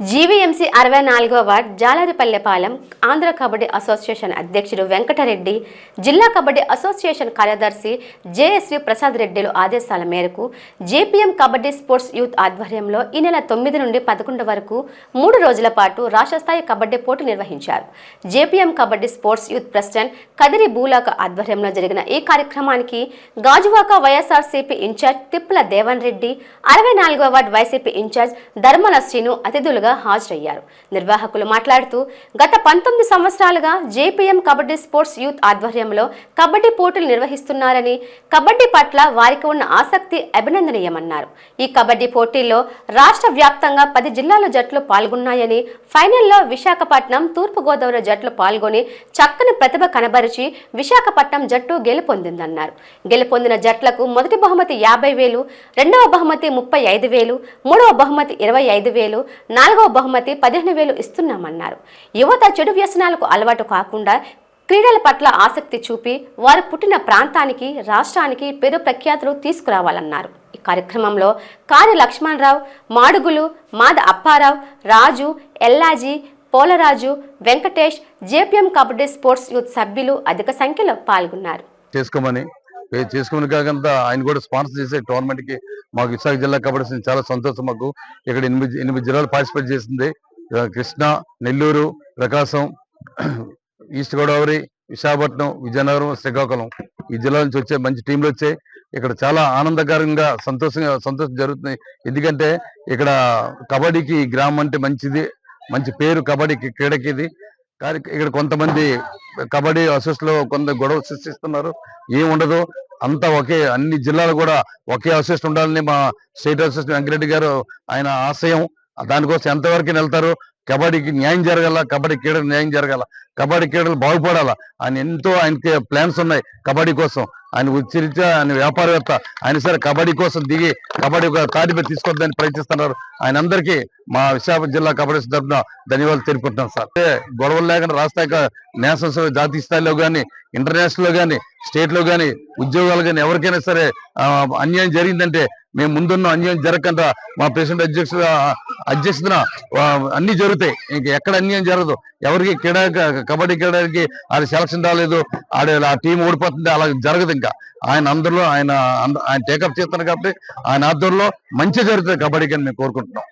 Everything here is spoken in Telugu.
జీవీఎంసీ అరవై నాలుగో వార్డ్ జాలరిపల్లెపాలెం ఆంధ్ర కబడ్డీ అసోసియేషన్ అధ్యక్షుడు వెంకటరెడ్డి జిల్లా కబడ్డీ అసోసియేషన్ కార్యదర్శి జేఎస్వి ప్రసాద్ రెడ్డిలు ఆదేశాల మేరకు జేపీఎం కబడ్డీ స్పోర్ట్స్ యూత్ ఆధ్వర్యంలో ఈ నెల తొమ్మిది నుండి పదకొండు వరకు మూడు రోజుల పాటు రాష్ట్రస్థాయి కబడ్డీ పోటీ నిర్వహించారు. JPM kabaddi sports youth president Kadiri Boolaka ఆధ్వర్యంలో జరిగిన ఈ కార్యక్రమానికి Gajuwaka YSRCP in charge Thippala Devan Reddy అరవై నాలుగో ward YCP in charge Dharmala Srinu అతిథులుగా హాజరయ్యారు. నిర్వాహకులు మాట్లాడుతూ గత పంతొమ్మిది సంవత్సరాలుగా జేపీఎం కబడ్డీ స్పోర్ట్స్ యూత్ ఆధ్వర్యంలో కబడ్డీ పోటీలు నిర్వహిస్తున్నారని కబడ్డీ పట్ల వారికి ఉన్న ఆసక్తి అభినందనీయమన్నారు. ఈ కబడ్డీ పోటీల్లో రాష్ట్ర వ్యాప్తంగా పది జిల్లాల జట్లు పాల్గొన్నాయని ఫైనల్లో విశాఖపట్నం తూర్పుగోదావరి జట్లు పాల్గొని చక్కని ప్రతిభ కనబరిచి విశాఖపట్నం జట్టు గెలుపొందిందన్నారు. గెలుపొందిన జట్లకు మొదటి బహుమతి యాభై వేలు రెండవ బహుమతి ముప్పై ఐదు వేలు మూడవ బహుమతి ఇరవై ఐదు వేలు నాలుగవ బహుమతి పదిహేను వేలు ఇస్తున్నామన్నారు. యువత చెడు వ్యసనాలకు అలవాటు కాకుండా క్రీడల పట్ల ఆసక్తి చూపి వారు పుట్టిన ప్రాంతానికి రాష్ట్రానికి పేరు ప్రఖ్యాతులు తీసుకురావాలన్నారు. ఈ కార్యక్రమంలో కాని Lakshmanarao Madugulu Mada Apparao Raju Ellaji Polaraju Venkatesh JPM kabaddi sports youth సభ్యులు అధిక సంఖ్యలో పాల్గొన్నారు. చేసుకోమని ఏ చేసుకోమని కాకుండా ఆయన కూడా స్పాన్సర్ చేసే టోర్నమెంట్కి మాకు విశాఖ జిల్లా కబడ్డీ చాలా సంతోషం మాకు. ఇక్కడ ఎనిమిది ఎనిమిది జిల్లాలు పార్టిసిపేట్ చేసింది. కృష్ణ కృష్ణా నెల్లూరు ప్రకాశం ఈస్ట్ గోదావరి విశాఖపట్నం విజయనగరం శ్రీకాకుళం. ఈ జిల్లా నుంచి వచ్చే మంచి టీంలు వచ్చాయి ఇక్కడ చాలా ఆనందకరంగా సంతోషంగా సంతోషం జరుగుతుంది. ఎందుకంటే ఇక్కడ కబడ్డీకి గ్రామం అంటే మంచిది. మంచి పేరు కబడ్డీకి క్రీడకి ఇది. కానీ ఇక్కడ కొంతమంది కబడ్డీ అసోసియేషన్లో కొంత గొడవ సృష్టిస్తున్నారు. ఏముండదు అంతా ఒకే అన్ని జిల్లాలు కూడా ఒకే అసోసియేషన్ ఉండాలని మా స్టేట్ అసోసియేషన్ వెంకరెడ్డి గారు ఆయన ఆశయం. దానికోసం ఎంతవరకు వెళ్తారు కబడ్డీకి న్యాయం జరగాల కబడ్డీ క్రీడలు న్యాయం జరగాల కబడ్డీ క్రీడలు బాగుపడాలా ఆయన ఎంతో ఆయనకి ప్లాన్స్ ఉన్నాయి కబడ్డీ కోసం. ఆయన ఉచ్చరిత ఆయన వ్యాపారవేత్త ఆయన సరే కబడ్డీ కోసం దిగి కబడ్డీ ఒక తాటిపై తీసుకొద్దని ప్రయత్నిస్తున్నారు. ఆయన అందరికీ మా విశాఖ జిల్లా కబడ్డీ తరఫున ధన్యవాదాలు తెలుపుకుంటున్నాం సార్. గొడవలు లేకుండా రాష్ట్ర నేషనల్స్ జాతీయ స్థాయిలో కానీ ఇంటర్నేషనల్లో కానీ స్టేట్లో కానీ ఉద్యోగాలు కానీ ఎవరికైనా సరే అన్యాయం జరిగిందంటే మేము ముందున్న అన్యాయం జరగకుండా మా ప్రెసిడెంట్ అధ్యక్షుడు అధ్యక్షతన అన్ని జరుగుతాయి. ఇంకా ఎక్కడ అన్యాయం జరగదు. ఎవరికి క్రీడా కబడ్డీ క్రీడకి ఆడ సెలక్షన్ రాలేదు ఆడ ఆ టీం ఓడిపోతుంది అలా జరగదు ఇంకా. ఆయన అందరిలో ఆయన ఆయన టేకప్ చేస్తున్నారు కాబట్టి ఆయన ఆధ్వర్యంలో మంచి జరుగుతుంది కబడ్డీకి అని మేము కోరుకుంటున్నాం.